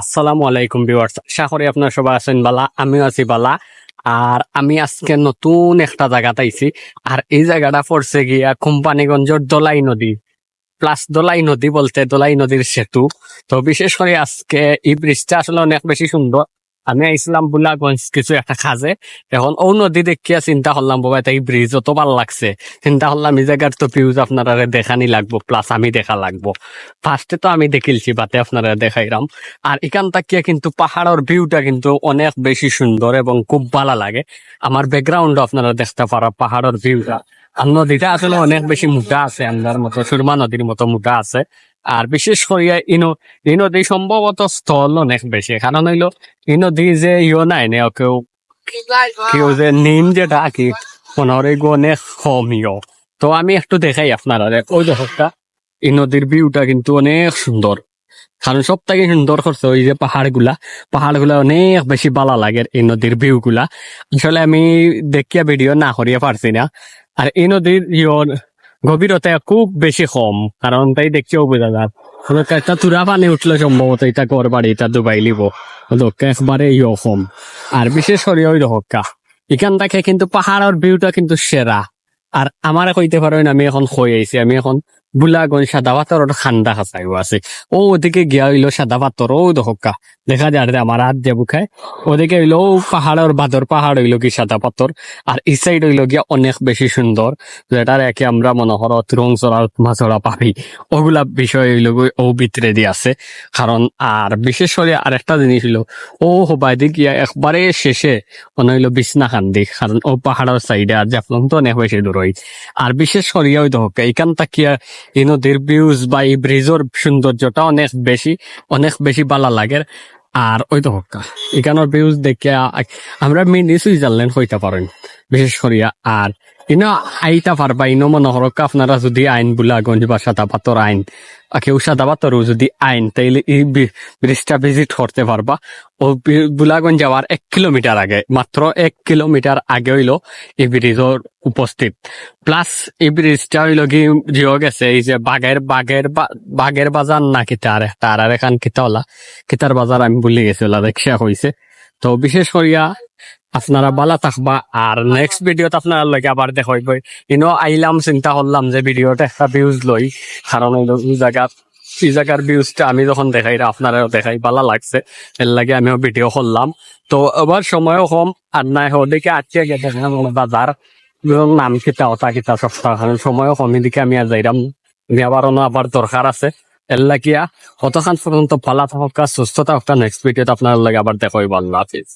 আসসালামু আলাইকুম ভিউয়ার্স। আশা করি আপনার সবাই আছেন বালা, আমিও আছি বালা। আর আমি আজকে নতুন একটা জায়গাতে আইছি। আর এই জায়গাটা পড়ছে গিয়া কোম্পানিগঞ্জের দোলাই নদী। প্লাস দোলাই নদী বলতে দোলাই নদীর সেতু। তো বিশেষ করে আজকে এই ব্রিজটা আসলে অনেক বেশি সুন্দর। আমি আইছিলাম বুলাগঞ্জ কিছু একটা খাজে এখন ও নদী দেখিয়া চিন্তা করলাম, বাবা এই ব্রিজ অত ভালো লাগছে। চিন্তা করলাম, এই জায়গার তো ভিউজ আপনারা দেখানি লাগবো প্লাস আমি দেখা লাগবো। ফার্স্টে তো আমি দেখিলছি বাতে আপনারা দেখাইলাম আর এখান থেকে কিন্তু পাহাড়ের ভিউটা কিন্তু অনেক বেশি সুন্দর এবং খুব ভালো লাগে। আমার ব্যাকগ্রাউন্ড আপনারা দেখতে পারো পাহাড়ের ভিউটা নদীটা আসলে অনেক বেশি মোটা আছে আমার মতো, সুরমা নদীর মতো মোটা আছে। আর বিশেষ করিয়া ইনো এই নদী সম্ভবত স্থল অনেক বেশি। কারণ হইল এই নদী যে ইও নাই নে কেউ কেউ যে নিম যেটা কি হয় এগুলো অনেক কম ইও তো আমি একটু দেখাই আপনারা। ওই দেখটা এই নদীর ভিউটা কিন্তু অনেক সুন্দর। কারণ সব থেকে সুন্দর করছে ওই যে পাহাড়গুলা পাহাড়গুলা অনেক বেশি ভালো লাগে এই নদীর ভিউ গুলা আসলে আমি দেখিয়া ভিডিও না করিয়া পারছি না। আর এই নদীর ইয়র গভীরতা খুব বেশি কম কারণ তাই দেখছেও বোঝা যায়। একটা তুরা পানি উঠলে সম্ভবত এটা ঘর বাড়ি এটা দুবাই লিব দক্ষা একবারে ইয় কম। আর বিশেষ করে ওই দহকা। এখান থেকে কিন্তু পাহাড়ের ভিউটা কিন্তু সেরা আর আমার কইতে পারেন আমি এখন হয়ে আইছি আমি এখন বুলাগঞ্জ সাদা পাথর খান্দা খাসাইও আছে। ও ওদিকে গিয়া হইল সাদা পাথর ও দহকা দেখা যায় আমার হাত দিয়ে বুখায় ওদিকে হইল পাহাড়ের বাদর পাহাড় হইল কি সাদা পাথর আর এই সাইড হইল গিয়া অনেক বেশি সুন্দর যেটার একে আমরা মনে করো রংচড়া মাছড়া পাবি। ওগুলা বিষয় হইল ও ভিতরে দিয়ে আছে। কারণ আর বিশেষ করে আর একটা জিনিস হইল ও হবাই গিয়া একবারে শেষে মনে হইল বিছনা খান্দি। কারণ ও পাহাড়ের সাইডে আর জাফলং তো অনেক বেশি দূর আর বিশেষ করে ওই দহকে এখান তাকিয়া এই নদীর ভিউজ বা এই ব্রিজের সৌন্দর্যটা অনেক বেশি অনেক বেশি ভালো লাগে। আর ওই তো হক্কা। এখানের ভিউজ দেখে আমরা মিনি সুইজারল্যান্ড হইতে পারেন, বিশেষ করিয়া। আর ইনো আইতা পারবা, ইনো মনে হরক আপনারা যদি আইন বুলাগঞ্জ বা সাদা পাথর আইন কেউ সাদা পাথরও যদি আইন, তাইলে এই ব্রিজটা ভিজিট করতে পারবা। ও বি- বুলাগঞ্জ যাওয়ার এক কিলোমিটার আগে, মাত্র এক কিলোমিটার আগে হইল এই ব্রিজের উপস্থিত। প্লাস এই ব্রিজটা হইল কি, জিও গেছে, এই যে বাঘের বাঘের বা- বাগের বাজার না কিতার তার আর এখান কিতা হলা কিতার বাজার আমি ভুলে গেছি, ওলা দেখছিয়া হইছে। তো বিশেষ করিয়া আপনারা বালা থাকবা আর নেক্সট ভিডিওত আপনারা লগে আবার দেখাইব ইনো আইলাম, চিন্তা করলাম যে ভিডিওটা একটা ভিউজ লই। কারণ এই জায়গাত এই জায়গার ভিউজটা আমি যখন দেখাই আপনারা দেখাই ভালো লাগছে। এর লাগে আমিও ভিডিও করলাম। তো এবার সময়ও কম, আর নাই ওদিকে আজকে গেছে বাজার। নাম কিতা ওটা কিতা, সপ্তাহ সময়ও কম, এদিকে আমি আর যাইরাম। আমি আবার আবার দরকার আছে। এর লাগিয়া কতক্ষণ পর্যন্ত ভালো থাকা সুস্থ থাকা নেক্সট ভিডিওতে আপনার লাগে আবার দেখাইব আল্লাহ হাফিজ।